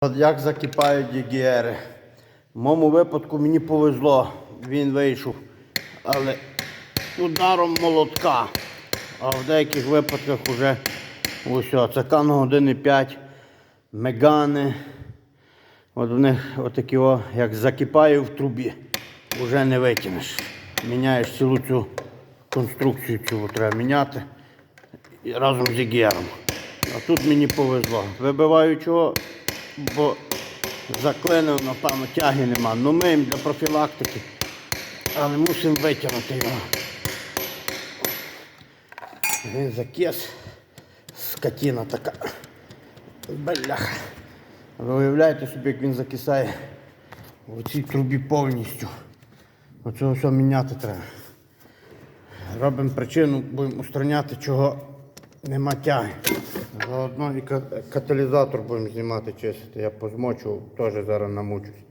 От як закипають DGR. В моєму випадку мені повезло, він вийшов. Але ударом молотка. А в деяких випадках вже ось це кан години 5, мегани. От в них отакі, о, як закипає в трубі, вже не витягнеш. Міняєш цілу цю конструкцію, цю треба міняти разом з ігером. А тут мені повезло. Вибиваю чого, бо заклинив, напевно, тяги нема. Ну ми їм для профілактики, але мусимо витягнути його. Він закис, скотина така. Бляха. Ви уявляєте собі, як він закисає в цій трубі повністю. Оце все міняти треба. Робимо причину, будемо устраняти, чого нема тяги. Заодно і каталізатор будемо знімати, чистити. Я позмочу, теж зараз намучусь.